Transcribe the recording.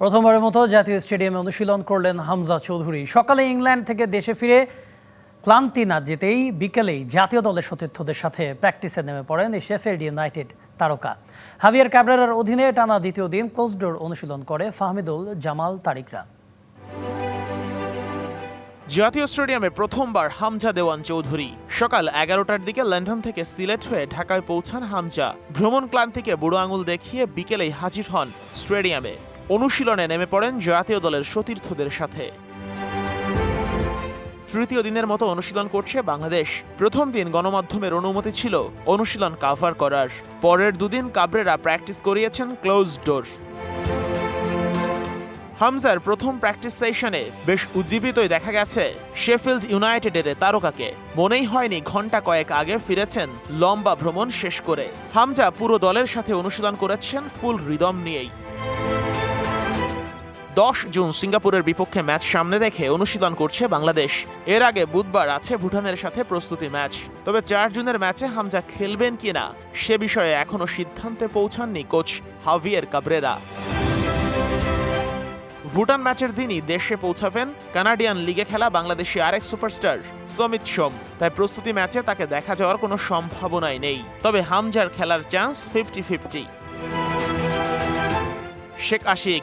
প্রথমবারের মতো জাতীয় স্টেডিয়ামে অনুশীলন করলেন হামজা চৌধুরী। সকালে ইংল্যান্ড থেকে দেশে ফিরে ক্লান্তি না যেতেই বিকেলেই জাতীয় দলের সতীর্থদের সাথে প্র্যাকটিসে নেমে পড়েন এই ইউনাইটেড তারকা। হাভিয়ার ক্যাবরেরার অধীনে টানা দ্বিতীয় দিন ক্লোজ ডোর অনুশীলন করে ফাহমিদুল জামাল তারিকরা। জাতীয় স্টেডিয়ামে প্রথমবার হামজা দেওয়ান চৌধুরী। সকাল এগারোটার দিকে লন্ডন থেকে সিলেট হয়ে ঢাকায় পৌঁছান হামজা। ভ্রমণ ক্লান্তিকে বুড়ো আঙুল দেখিয়ে বিকেলেই হাজির হন স্টেডিয়ামে। অনুশীলনে নেমে পড়েন জাতীয় দলের সতীর্থদের সাথে। তৃতীয় দিনের মতো অনুশীলন করছে বাংলাদেশ। প্রথম দিন গণমাধ্যমের অনুমতি ছিল অনুশীলন কাভার করার। পরের দুদিন কাবরেরা প্র্যাকটিস করিয়েছেন ক্লোজ ডোর হামজার প্রথম প্র্যাকটিস সেশনে বেশ উজ্জীবিতই দেখা গেছে শেফিল্ড ইউনাইটেডের তারকাকে। মনেই হয়নি ঘণ্টা কয়েক আগে ফিরেছেন লম্বা ভ্রমণ শেষ করে। হামজা পুরো দলের সাথে অনুশীলন করেছেন ফুল রিদম নিয়েই। দশ জুন সিঙ্গাপুরের বিপক্ষে ম্যাচ সামনে রেখে অনুশীলন করছে বাংলাদেশ। এর আগে বুধবার আছে ভুটানের সাথে প্রস্তুতি ম্যাচ। তবে চার জুনের ম্যাচে হামজা খেলবেন কিনা সে বিষয়ে এখনও সিদ্ধান্তে পৌঁছাননি কোচ হাভিয়ের কাবরেরা। ভুটান ম্যাচের দিনই দেশে পৌঁছাবেন কানাডিয়ান লিগে খেলা বাংলাদেশি আরেক সুপারস্টার সমিত সোম। তাই প্রস্তুতি ম্যাচে তাকে দেখা যাওয়ার কোনো সম্ভাবনাই নেই। তবে হামজার খেলার chance fifty fifty. Sheikh Ashik